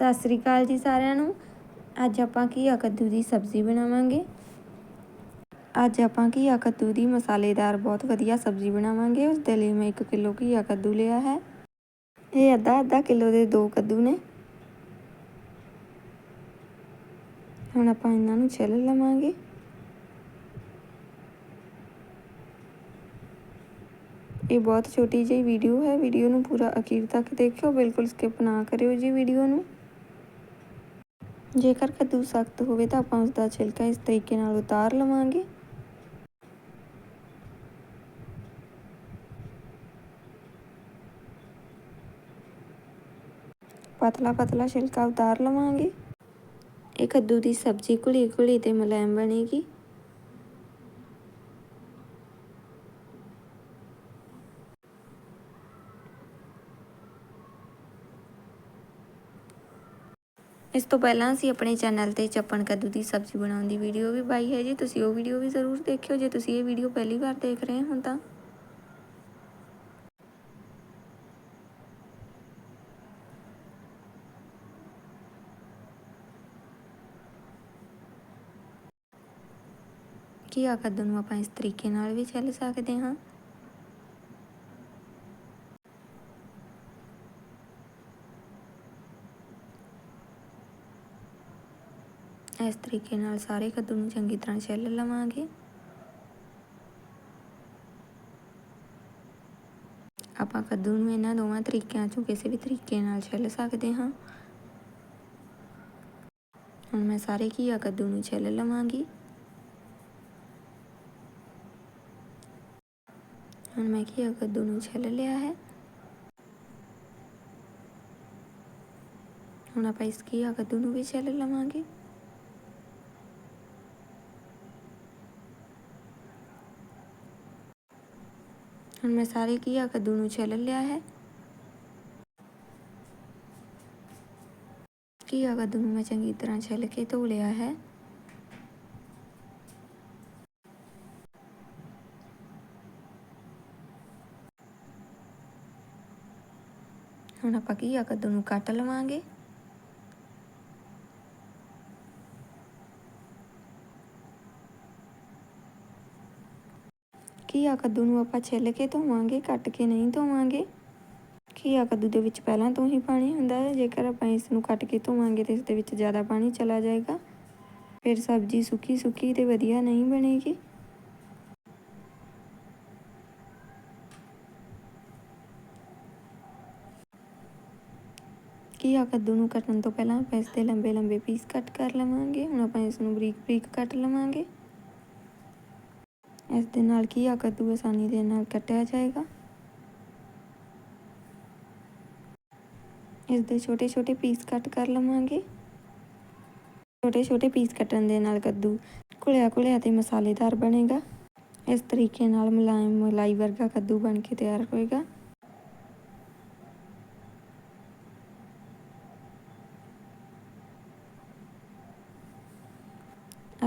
ਸਤਿ ਸ੍ਰੀ ਅਕਾਲ ਜੀ ਸਾਰਿਆਂ ਨੂੰ। ਅੱਜ ਆਪਾਂ ਘੀਆ ਕੱਦੂ ਦੀ ਸਬਜ਼ੀ ਬਣਾਵਾਂਗੇ। ਅੱਜ ਆਪਾਂ ਘੀਆ ਕੱਦੂ ਦੀ ਮਸਾਲੇਦਾਰ ਬਹੁਤ ਵਧੀਆ ਸਬਜ਼ੀ ਬਣਾਵਾਂਗੇ। ਉਸ ਦੇ ਲਈ ਮੈਂ 1 ਕਿਲੋ ਘੀਆ ਕੱਦੂ ਲਿਆ ਹੈ। ਇਹ ਅੱਧਾ ਅੱਧਾ ਕਿਲੋ ਦੇ ਦੋ ਕੱਦੂ ਨੇ। ਹੁਣ ਆਪਾਂ ਇਹਨਾਂ ਨੂੰ ਛਿੱਲ ਲਵਾਂਗੇ। ਇਹ ਬਹੁਤ ਛੋਟੀ ਜਿਹੀ ਵੀਡੀਓ ਹੈ। ਵੀਡੀਓ ਨੂੰ ਪੂਰਾ ਅਖੀਰ ਤੱਕ ਦੇਖਿਓ। ਬਿਲਕੁਲ ਸਕਿਪ ਨਾ ਕਰਿਓ ਜੀ ਵੀਡੀਓ ਨੂੰ। ਜੇਕਰ ਕੱਦੂ ਸਖਤ ਹੋਵੇ ਤਾਂ ਆਪਾਂ ਉਸ ਦਾ ਛਿਲਕਾ ਇਸ ਤਰੀਕੇ ਨਾਲ ਉਤਾਰ ਲਵਾਂਗੇ। ਪਤਲਾ ਪਤਲਾ ਛਿਲਕਾ ਉਤਾਰ ਲਵਾਂਗੇ। ਇਹ ਕੱਦੂ ਦੀ ਸਬਜ਼ੀ ਘੁਲੀ ਘੁਲੀ ਤੇ ਮੁਲਾਇਮ ਬਣੇਗੀ। ਇਸ ਤੋਂ ਪਹਿਲਾਂ ਅਸੀਂ ਆਪਣੇ ਚੈਨਲ ਤੇ ਚੱਪਣ ਕੱਦੂ ਦੀ ਸਬਜ਼ੀ ਬਣਾਉਣ ਦੀ ਵੀਡੀਓ ਵੀ ਪਾਈ ਹੈ ਜੀ। ਤੁਸੀਂ ਉਹ ਵੀਡੀਓ ਵੀ ਜ਼ਰੂਰ ਦੇਖਿਓ ਜੇ ਤੁਸੀਂ ਇਹ ਵੀਡੀਓ ਪਹਿਲੀ ਵਾਰ ਦੇਖ ਰਹੇ ਹੋ ਤਾਂ। ਕੀ ਆ ਕੱਦੂ ਨੂੰ ਆਪਾਂ ਇਸ ਤਰੀਕੇ ਨਾਲ ਵੀ ਛਿੱਲ ਸਕਦੇ ਹਾਂ। ਇਸ ਤਰੀਕੇ ਨਾਲ ਸਾਰੇ ਕੱਦੂ ਨੂੰ ਚੰਗੀ ਤਰ੍ਹਾਂ ਛਿੱਲ ਲਵਾਂਗੇ। ਆਪਾਂ ਕੱਦੂ ਨੂੰ ਇਹਨਾਂ ਦੋਵਾਂ ਤਰੀਕਿਆਂ ਚੋਂ ਕਿਸੇ ਵੀ ਤਰੀਕੇ ਨਾਲ ਛਿੱਲ ਸਕਦੇ ਹਾਂ। ਹੁਣ ਮੈਂ ਸਾਰੇ ਘੀਆ ਕੱਦੂ ਨੂੰ ਛਿੱਲ ਲਵਾਂਗੀ। ਹੁਣ ਮੈਂ ਘੀਆ ਕੱਦੂ ਨੂੰ ਛਿੱਲ ਲਿਆ ਹੈ। ਹੁਣ ਆਪਾਂ ਇਸ ਘੀਆ ਕੱਦੂ ਨੂੰ ਵੀ ਛਿੱਲ ਲਵਾਂਗੇ। ਹੁਣ ਮੈਂ ਸਾਰੇ ਘੀਆ ਕੱਦੂ ਨੂੰ ਛਿੱਲ ਲਿਆ ਹੈ। ਘੀਆ ਕੱਦੂ ਨੂੰ ਮੈਂ ਚੰਗੀ ਤਰ੍ਹਾਂ ਛਿੱਲ ਕੇ ਧੋ ਲਿਆ ਹੈ। ਹੁਣ ਆਪਾਂ ਘੀਆ ਕੱਦੂ ਨੂੰ ਕੱਟ ਲਵਾਂਗੇ। ਘੀਆ ਕੱਦੂ ਨੂੰ ਆਪਾਂ ਛਿੱਲ ਕੇ ਧੋਵਾਂਗੇ, ਕੱਟ ਕੇ ਨਹੀਂ ਧੋਵਾਂਗੇ? ਘੀਆ ਕੱਦੂ ਦੇ ਵਿੱਚ ਪਹਿਲਾਂ ਤੋਂ ਹੀ ਪਾਣੀ ਹੁੰਦਾ ਹੈ? ਜੇਕਰ ਆਪਾਂ ਇਸ ਨੂੰ ਕੱਟ ਕੇ ਧੋਵਾਂਗੇ ਤਾਂ ਇਸ ਦੇ ਵਿੱਚ ਜ਼ਿਆਦਾ ਪਾਣੀ ਚਲਾ ਜਾਏਗਾ। ਫਿਰ ਸਬਜ਼ੀ ਸੁੱਕੀ ਸੁੱਕੀ ਤੇ ਵਧੀਆ ਨਹੀਂ ਬਣੇਗੀ। ਘੀਆ ਕੱਦੂ ਨੂੰ ਕੱਟਣ ਤੋਂ ਪਹਿਲਾਂ ਆਪਾਂ ਇਸ ਦੇ ਲੰਬੇ ਲੰਬੇ ਪੀਸ ਕੱਟ ਕਰ ਲਵਾਂਗੇ। ਹੁਣ ਆਪਾਂ ਇਸ ਨੂੰ ਬਰੀਕ ਬਰੀਕ ਕੱਟ ਲਵਾਂਗੇ। ਇਸ ਦੇ ਨਾਲ ਘੀਆ ਕੱਦੂ ਆਸਾਨੀ ਦੇ ਨਾਲ ਕੱਟਿਆ ਜਾਏਗਾ। ਇਸ ਦੇ ਛੋਟੇ ਛੋਟੇ ਪੀਸ ਕੱਟ ਕਰ ਲਵਾਂਗੇ। ਛੋਟੇ ਛੋਟੇ ਪੀਸ ਕੱਟਣ ਦੇ ਨਾਲ ਕੱਦੂ ਘੁਲਿਆ ਘੁਲਿਆ ਤੇ ਮਸਾਲੇਦਾਰ ਬਣੇਗਾ। ਇਸ ਤਰੀਕੇ ਨਾਲ ਮਲਾਇਮ ਮਲਾਈ ਵਰਗਾ ਕੱਦੂ ਬਣ ਕੇ ਤਿਆਰ ਹੋਏਗਾ।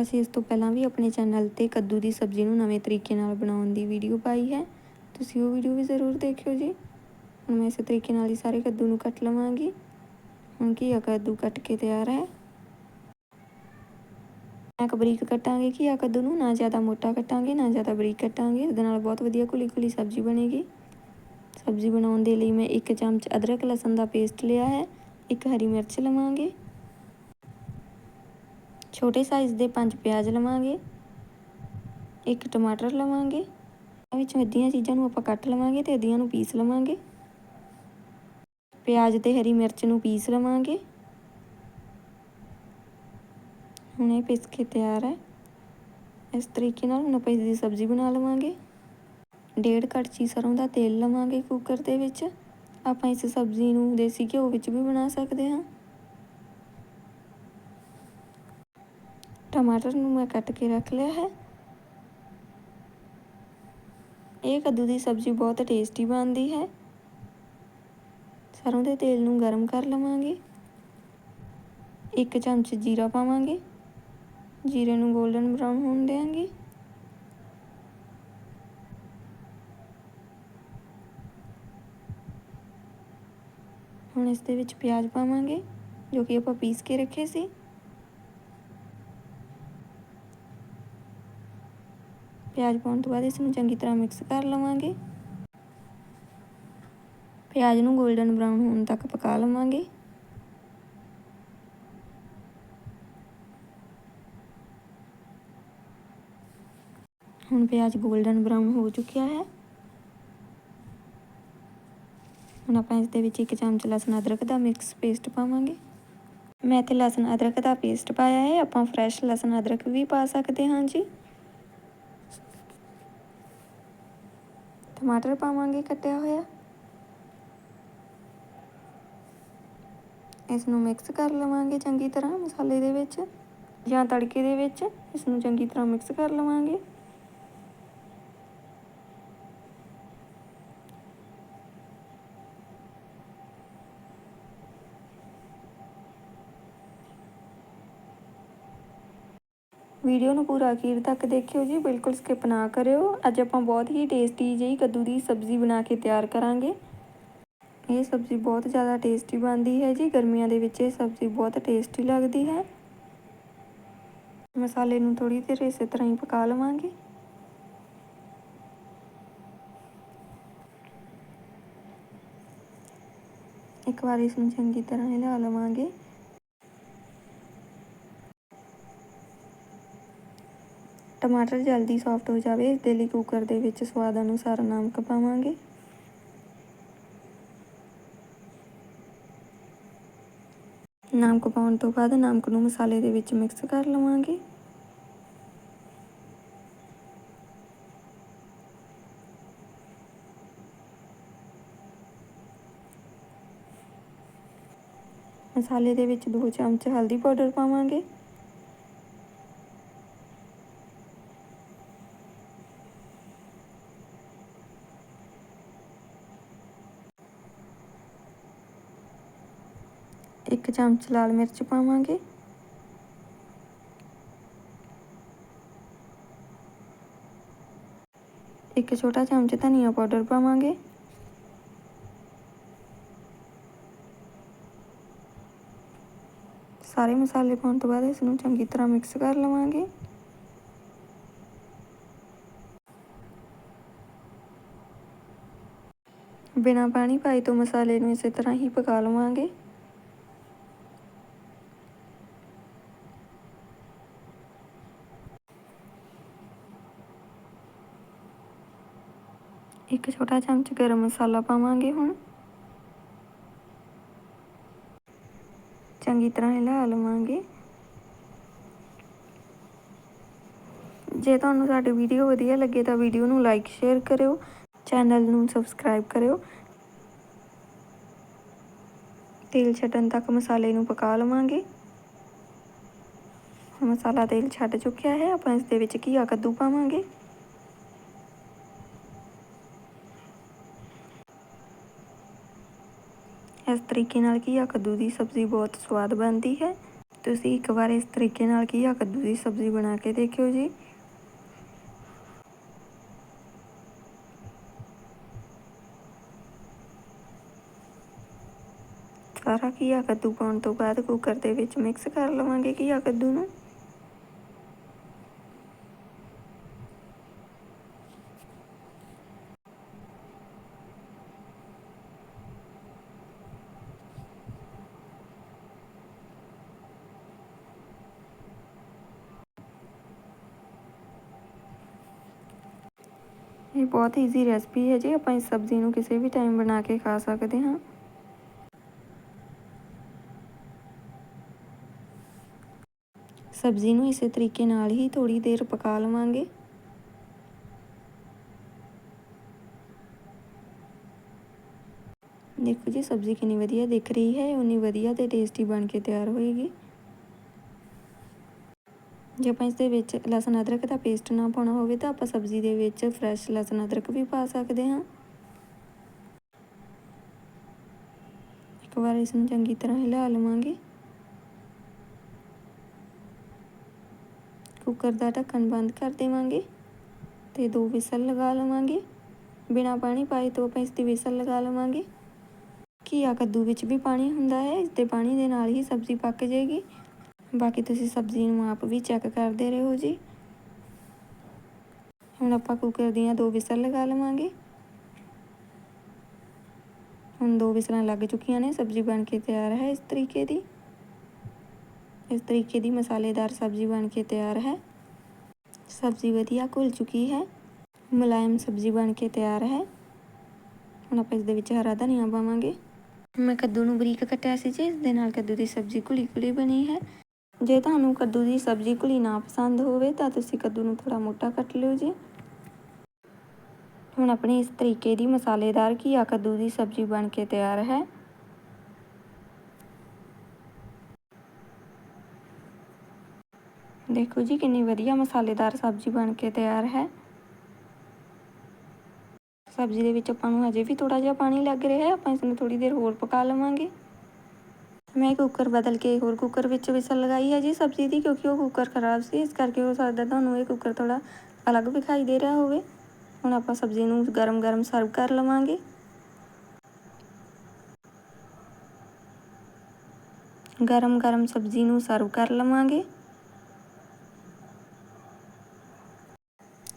ਅਸੀਂ ਇਸ ਤੋਂ ਪਹਿਲਾਂ ਵੀ ਆਪਣੇ ਚੈਨਲ ਤੇ ਕੱਦੂ ਦੀ ਸਬਜ਼ੀ ਨੂੰ ਨਵੇਂ ਤਰੀਕੇ ਨਾਲ ਬਣਾਉਣ ਦੀ ਵੀਡੀਓ ਪਾਈ ਹੈ। ਤੁਸੀਂ ਉਹ ਵੀਡੀਓ ਵੀ ਜ਼ਰੂਰ ਦੇਖਿਓ ਜੀ। ਹੁਣ ਮੈਂ ਇਸੇ ਤਰੀਕੇ ਨਾਲ ਹੀ ਸਾਰੇ ਕੱਦੂ ਨੂੰ ਕੱਟ ਲਵਾਂਗੀ। ਹੁਣ ਕੀ ਆ, ਕੱਦੂ ਕੱਟ ਕੇ ਤਿਆਰ ਹੈ। ਮੈਂ ਬਰੀਕ ਕੱਟਾਂਗੇ ਕੀ ਆ ਕੱਦੂ ਨੂੰ, ਨਾ ਜ਼ਿਆਦਾ ਮੋਟਾ ਕੱਟਾਂਗੇ, ਨਾ ਜ਼ਿਆਦਾ ਬਰੀਕ ਕੱਟਾਂਗੇ। ਇਹਦੇ ਨਾਲ ਬਹੁਤ ਵਧੀਆ ਕੁਲੀ ਕੁਲੀ ਸਬਜ਼ੀ ਬਣੇਗੀ। ਸਬਜ਼ੀ ਬਣਾਉਣ ਦੇ ਲਈ ਮੈਂ 1 ਚਮਚ ਅਦਰਕ ਲਸਣ ਦਾ ਪੇਸਟ ਲਿਆ ਹੈ। ਇੱਕ ਹਰੀ ਮਿਰਚ ਲਵਾਂਗੇ। ਛੋਟੇ ਸਾਈਜ਼ ਦੇ ਪੰਜ ਪਿਆਜ਼ ਲਵਾਂਗੇ, ਇੱਕ ਟਮਾਟਰ ਲਵਾਂਗੇ ਇਹ ਵਿੱਚ ਅੱਧੀਆਂ ਚੀਜ਼ਾਂ ਨੂੰ ਆਪਾਂ ਕੱਟ ਲਵਾਂਗੇ ਤੇ ਅੱਧੀਆਂ ਨੂੰ ਪੀਸ ਲਵਾਂਗੇ। ਪਿਆਜ਼ ਤੇ ਹਰੀ ਮਿਰਚ ਨੂੰ ਪੀਸ ਲਵਾਂਗੇ। ਹੁਣ ਇਹ ਪੀਸ ਕੇ ਤਿਆਰ ਹੈ। ਇਸ ਤਰੀਕੇ ਨਾਲ ਹੁਣ ਆਪਾਂ ਇਸ ਦੀ ਸਬਜ਼ੀ ਬਣਾ ਲਵਾਂਗੇ। ਡੇਢ ਕੜਛੀ ਸਰੋਂ ਦਾ ਤੇਲ ਲਵਾਂਗੇ ਕੁੱਕਰ ਦੇ ਵਿੱਚ। ਆਪਾਂ ਇਸ ਸਬਜ਼ੀ ਨੂੰ ਦੇਸੀ ਘਿਓ ਵਿੱਚ ਵੀ ਬਣਾ ਸਕਦੇ ਹਾਂ। ਟਮਾਟਰ ਨੂੰ ਮੈਂ ਕੱਟ ਕੇ ਰੱਖ ਲਿਆ ਹੈ। ਇਹ ਕੱਦੂ ਦੀ ਸਬਜ਼ੀ ਬਹੁਤ ਟੇਸਟੀ ਬਣਦੀ ਹੈ। ਸਰੋਂ ਦੇ ਤੇਲ ਨੂੰ ਗਰਮ ਕਰ ਲਵਾਂਗੇ। ਇੱਕ ਚਮਚ ਜੀਰਾ ਪਾਵਾਂਗੇ। ਜੀਰੇ ਨੂੰ 골ਡਨ ਬਰਾਊਨ ਹੋਣ ਦੇਵਾਂਗੇ। ਹੁਣ ਇਸ ਦੇ ਵਿੱਚ ਪਿਆਜ਼ ਪਾਵਾਂਗੇ, ਜੋ ਕਿ ਆਪਾਂ ਪੀਸ ਕੇ ਰੱਖੇ ਸੀ। ਪਿਆਜ਼ ਪਾਉਣ ਤੋਂ ਬਾਅਦ ਇਸ ਨੂੰ ਚੰਗੀ ਤਰ੍ਹਾਂ ਮਿਕਸ ਕਰ ਲਵਾਂਗੇ। ਪਿਆਜ਼ ਨੂੰ 골ਡਨ ਬਰਾਊਨ ਹੋਣ ਤੱਕ ਪਕਾ ਲਵਾਂਗੇ। ਹੁਣ ਪਿਆਜ਼ 골ਡਨ ਬਰਾਊਨ ਹੋ ਚੁੱਕਿਆ ਹੈ। ਹੁਣ ਆਪਾਂ ਇਸ ਦੇ ਵਿੱਚ ਇੱਕ ਚਮਚ ਲਸਣ ਅਦਰਕ ਦਾ ਮਿਕਸ ਪੇਸਟ ਪਾਵਾਂਗੇ। ਮੈਂ ਤੇ ਲਸਣ ਅਦਰਕ ਦਾ ਪੇਸਟ ਪਾਇਆ ਹੈ। ਆਪਾਂ ਫਰੈਸ਼ ਲਸਣ ਅਦਰਕ ਵੀ ਪਾ ਸਕਦੇ ਹਾਂ ਜੀ। ਟਮਾਟਰ ਪਾਵਾਂਗੇ ਕੱਟਿਆ ਹੋਇਆ। ਇਸ ਨੂੰ ਮਿਕਸ ਕਰ ਲਵਾਂਗੇ ਚੰਗੀ ਤਰ੍ਹਾਂ ਮਸਾਲੇ ਦੇ ਵਿੱਚ ਜਾਂ ਤੜਕੇ ਦੇ ਵਿੱਚ। ਇਸ ਨੂੰ ਚੰਗੀ ਤਰ੍ਹਾਂ ਮਿਕਸ ਕਰ ਲਵਾਂਗੇ। ਵੀਡੀਓ ਨੂੰ ਪੂਰਾ ਅਖੀਰ ਤੱਕ ਦੇਖਿਓ ਜੀ, ਬਿਲਕੁਲ ਸਕਿਪ ਨਾ ਕਰਿਓ। ਅੱਜ ਆਪਾਂ ਬਹੁਤ ਹੀ ਟੇਸਟੀ ਜਿਹੀ ਕੱਦੂ ਦੀ ਸਬਜ਼ੀ ਬਣਾ ਕੇ ਤਿਆਰ ਕਰਾਂਗੇ। ਇਹ ਸਬਜ਼ੀ ਬਹੁਤ ਜ਼ਿਆਦਾ ਟੇਸਟੀ ਬਣਦੀ ਹੈ ਜੀ, ਗਰਮੀਆਂ ਦੇ ਵਿੱਚ ਇਹ ਸਬਜ਼ੀ ਬਹੁਤ ਟੇਸਟੀ ਲੱਗਦੀ ਹੈ। ਮਸਾਲੇ ਨੂੰ ਥੋੜੀ ਦੇਰ ਇਸੇ ਤਰ੍ਹਾਂ ਹੀ ਪਕਾ ਲਵਾਂਗੇ। ਇੱਕ ਵਾਰ ਇਸ ਨੂੰ ਚੰਗੀ ਤਰ੍ਹਾਂ ਹਿਲਾ ਲਵਾਂਗੇ। ਟਮਾਟਰ ਜਲਦੀ ਸੌਫਟ ਹੋ ਜਾਵੇ, ਇਸ ਦੇ ਲਈ ਕੁੱਕਰ ਦੇ ਵਿੱਚ ਸਵਾਦ ਅਨੁਸਾਰ ਨਮਕ ਪਾਵਾਂਗੇ। ਨਮਕ ਪਾਉਣ ਤੋਂ ਬਾਅਦ ਨਮਕ ਨੂੰ ਮਸਾਲੇ ਦੇ ਵਿੱਚ ਮਿਕਸ ਕਰ ਲਵਾਂਗੇ। ਮਸਾਲੇ ਦੇ ਵਿੱਚ 2 ਚਮਚ ਹਲਦੀ ਪਾਊਡਰ ਪਾਵਾਂਗੇ। ਚਮਚ ਲਾਲ ਮਿਰਚ ਪਾਵਾਂਗੇ। ਇੱਕ ਛੋਟਾ ਚਮਚ ਧਨੀਆ ਪਾਊਡਰ ਪਾਵਾਂਗੇ। ਸਾਰੇ ਮਸਾਲੇ ਪਾਉਣ ਤੋਂ ਬਾਅਦ ਇਸ ਨੂੰ ਚੰਗੀ ਤਰ੍ਹਾਂ ਮਿਕਸ ਕਰ ਲਵਾਂਗੇ। ਬਿਨਾਂ ਪਾਣੀ ਪਾਈ ਤੋਂ ਮਸਾਲੇ ਨੂੰ ਇਸੇ ਤਰ੍ਹਾਂ ਹੀ ਪਕਾ ਲਵਾਂਗੇ ਇੱਕ ਛੋਟਾ ਚਮਚ ਗਰਮ ਮਸਾਲਾ ਪਾਵਾਂਗੇ ਹੁਣ। ਚੰਗੀ ਤਰ੍ਹਾਂ ਹਿਲਾ ਲਵਾਂਗੇ। ਜੇ ਤੁਹਾਨੂੰ ਸਾਡੀ ਵੀਡੀਓ ਵਧੀਆ ਲੱਗੇ ਤਾਂ ਵੀਡੀਓ ਨੂੰ ਲਾਈਕ, ਸ਼ੇਅਰ ਕਰਿਓ। ਚੈਨਲ ਨੂੰ ਸਬਸਕ੍ਰਾਈਬ ਕਰਿਓ। ਤੇਲ ਛੱਡਣ ਤੱਕ ਮਸਾਲੇ ਨੂੰ ਪਕਾ ਲਵਾਂਗੇ। ਮਸਾਲਾ ਤੇਲ ਛੱਡ ਚੁੱਕਿਆ ਹੈ, ਆਪਾਂ ਇਸ ਦੇ ਵਿੱਚ ਘੀਆ ਕੱਦੂ ਪਾਵਾਂਗੇ। ਇਸ ਤਰੀਕੇ ਨਾਲ ਘੀਆ ਕੱਦੂ ਦੀ ਸਬਜ਼ੀ ਬਹੁਤ ਸਵਾਦ ਬਣਦੀ ਹੈ। ਤੁਸੀਂ ਇੱਕ ਵਾਰ ਇਸ ਤਰੀਕੇ ਨਾਲ ਘੀਆ ਕੱਦੂ ਦੀ ਸਬਜ਼ੀ ਬਣਾ ਕੇ ਦੇਖਿਓ ਜੀ। ਸਾਰਾ ਘੀਆ ਕੱਦੂ ਪਾਉਣ ਤੋਂ ਬਾਅਦ ਕੁੱਕਰ ਦੇ ਵਿੱਚ ਮਿਕਸ ਕਰ ਲਵਾਂਗੇ ਘੀਆ ਕੱਦੂ ਨੂੰ। ਬਹੁਤ ਈਜ਼ੀ ਰੈਸਪੀ ਹੈ ਜੀ। ਆਪਾਂ ਇਸ ਸਬਜ਼ੀ ਨੂੰ ਕਿਸੇ ਵੀ ਟਾਈਮ ਬਣਾ ਕੇ ਖਾ ਸਕਦੇ ਹਾਂ। ਸਬਜ਼ੀ ਨੂੰ ਇਸੇ ਤਰੀਕੇ ਨਾਲ ਹੀ ਥੋੜੀ ਦੇਰ ਪਕਾ ਲਵਾਂਗੇ। ਦੇਖੋ ਜੀ, ਸਬਜ਼ੀ ਕਿੰਨੀ ਵਧੀਆ ਦਿਖ ਰਹੀ ਹੈ। ਉਨੀ ਵਧੀਆ ਤੇ ਟੇਸਟੀ ਬਣ ਕੇ ਤਿਆਰ ਹੋਏਗੀ। ਜੇ ਆਪਾਂ ਇਸ ਦੇ ਵਿੱਚ ਲਸਣ ਅਦਰਕ ਦਾ ਪੇਸਟ ਨਾ ਪਾਉਣਾ ਹੋਵੇ ਤਾਂ ਆਪਾਂ ਸਬਜ਼ੀ ਦੇ ਵਿੱਚ ਫਰੈਸ਼ ਲਸਣ ਅਦਰਕ ਵੀ ਪਾ ਸਕਦੇ ਹਾਂ। ਇੱਕ ਵਾਰ ਇਸ ਨੂੰ ਚੰਗੀ ਤਰ੍ਹਾਂ ਹਿਲਾ ਲਵਾਂਗੇ। ਕੁੱਕਰ ਦਾ ਢੱਕਣ ਬੰਦ ਕਰ ਦੇਵਾਂਗੇ ਤੇ ਦੋ ਵਿਸਲ ਲਗਾ ਲਵਾਂਗੇ। ਬਿਨਾ ਪਾਣੀ ਪਾਏ ਤੋਂ ਆਪਾਂ ਇਸ ਦੀ ਵਿਸਲ ਲਗਾ ਲਵਾਂਗੇ। ਘੀਆ ਕੱਦੂ ਵਿੱਚ ਵੀ ਪਾਣੀ ਹੁੰਦਾ ਹੈ, ਇਸ ਦੇ ਪਾਣੀ ਦੇ ਨਾਲ ਹੀ ਸਬਜ਼ੀ ਪੱਕ ਜਾਏਗੀ। ਬਾਕੀ ਤੁਸੀਂ ਸਬਜ਼ੀ ਨੂੰ ਆਪ ਵੀ ਚੈੱਕ ਕਰਦੇ ਰਹੋ ਜੀ। ਹੁਣ ਆਪਾਂ ਕੁੱਕਰ ਦੀਆਂ ਦੋ ਵਿਸਲ ਲਗਾ ਲਵਾਂਗੇ। ਹੁਣ ਦੋ ਵਿਸਲਾਂ ਲੱਗ ਚੁੱਕੀਆਂ ਨੇ, ਸਬਜ਼ੀ ਬਣ ਕੇ ਤਿਆਰ ਹੈ ਇਸ ਤਰੀਕੇ ਦੀ। ਇਸ ਤਰੀਕੇ ਦੀ ਮਸਾਲੇਦਾਰ ਸਬਜ਼ੀ ਬਣ ਕੇ ਤਿਆਰ ਹੈ। ਸਬਜ਼ੀ ਵਧੀਆ ਘੁਲ ਚੁੱਕੀ ਹੈ। ਮੁਲਾਇਮ ਸਬਜ਼ੀ ਬਣ ਕੇ ਤਿਆਰ ਹੈ। ਹੁਣ ਆਪਾਂ ਇਸ ਦੇ ਵਿੱਚ ਹਰਾ ਧਨੀਆ ਪਾਵਾਂਗੇ। ਮੈਂ ਕੱਦੂ ਨੂੰ ਬਰੀਕ ਕੱਟਿਆ ਸੀ ਜੀ, ਇਸ ਦੇ ਨਾਲ ਕੱਦੂ ਦੀ ਸਬਜ਼ੀ ਘੁਲੀ ਘੁਲੀ ਬਣੀ ਹੈ। ਜੇ ਤੁਹਾਨੂੰ ਕੱਦੂ ਦੀ ਸਬਜ਼ੀ ਘੁਲੀ ਨਾ ਪਸੰਦ ਹੋਵੇ ਤਾਂ ਤੁਸੀਂ ਕੱਦੂ ਨੂੰ ਥੋੜਾ ਮੋਟਾ ਕੱਟ ਲਿਓ ਜੀ। ਹੁਣ ਆਪਣੀ ਇਸ ਤਰੀਕੇ ਦੀ ਮਸਾਲੇਦਾਰ ਘੀਆ ਕੱਦੂ ਦੀ ਸਬਜ਼ੀ ਬਣ ਕੇ ਤਿਆਰ ਹੈ। ਦੇਖੋ ਜੀ ਕਿੰਨੀ ਵਧੀਆ ਮਸਾਲੇਦਾਰ ਸਬਜ਼ੀ ਬਣ ਕੇ ਤਿਆਰ ਹੈ। ਸਬਜ਼ੀ ਦੇ ਵਿੱਚ ਆਪਾਂ ਨੂੰ ਅਜੇ ਵੀ ਥੋੜਾ ਜਿਹਾ ਪਾਣੀ ਲੱਗ ਰਿਹਾ ਹੈ, ਆਪਾਂ ਇਸ ਨੂੰ ਥੋੜੀ ਦੇਰ ਹੋਰ ਪਕਾ ਲਵਾਂਗੇ। ਮੈਂ ਕੁੱਕਰ ਬਦਲ ਕੇ ਹੋਰ ਕੁੱਕਰ ਵਿੱਚ ਵਿਸਲ ਲਗਾਈ ਹੈ ਜੀ ਸਬਜ਼ੀ ਦੀ, ਕਿਉਂਕਿ ਉਹ ਕੁੱਕਰ ਖਰਾਬ ਸੀ। ਇਸ ਕਰਕੇ ਹੋ ਸਕਦਾ ਤੁਹਾਨੂੰ ਇਹ ਕੁੱਕਰ ਥੋੜਾ ਅਲੱਗ ਵਿਖਾਈ ਦੇ ਰਿਹਾ ਹੋਵੇ। ਹੁਣ ਆਪਾਂ ਸਬਜ਼ੀ ਨੂੰ ਗਰਮ-ਗਰਮ ਸਰਵ ਕਰ ਲਵਾਂਗੇ। ਗਰਮ-ਗਰਮ ਸਬਜ਼ੀ ਨੂੰ ਸਰਵ ਕਰ ਲਵਾਂਗੇ।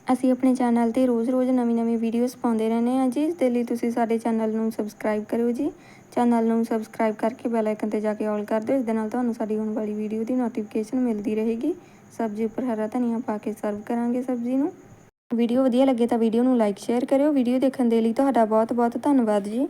ਅਸੀਂ ਆਪਣੇ ਚੈਨਲ ਤੇ ਰੋਜ਼-ਰੋਜ਼ ਨਵੀਂ-ਨਵੀਂ ਵੀਡੀਓਜ਼ ਪਾਉਂਦੇ ਰਹਿੰਦੇ ਹਾਂ ਜੀ। ਇਸ ਦੇ ਲਈ ਤੁਸੀਂ ਸਾਡੇ ਚੈਨਲ ਨੂੰ ਸਬਸਕ੍ਰਾਈਬ ਕਰਿਓ ਜੀ। ਚੈਨਲ ਨੂੰ ਸਬਸਕ੍ਰਾਈਬ ਕਰਕੇ ਬੈਲ ਆਈਕਨ ਤੇ ਜਾ ਕੇ ਆਲ ਕਰ ਦਿਓ। ਇਸ ਦੇ ਨਾਲ ਤੁਹਾਨੂੰ ਸਾਡੀ ਆਉਣ ਵਾਲੀ ਵੀਡੀਓ ਦੀ ਨੋਟੀਫਿਕੇਸ਼ਨ ਮਿਲਦੀ ਰਹੇਗੀ। ਸਬਜ਼ੀ ਉੱਪਰ ਹਰਾ ਧਨੀਆ ਪਾ ਕੇ ਸਰਵ ਕਰਾਂਗੇ ਸਬਜ਼ੀ ਨੂੰ। ਵੀਡੀਓ ਵਧੀਆ ਲੱਗੇ ਤਾਂ ਵੀਡੀਓ ਨੂੰ ਲਾਈਕ ਸ਼ੇਅਰ ਕਰਿਓ। ਵੀਡੀਓ ਦੇਖਣ ਦੇ ਲਈ ਤੁਹਾਡਾ ਬਹੁਤ-ਬਹੁਤ ਧੰਨਵਾਦ ਜੀ।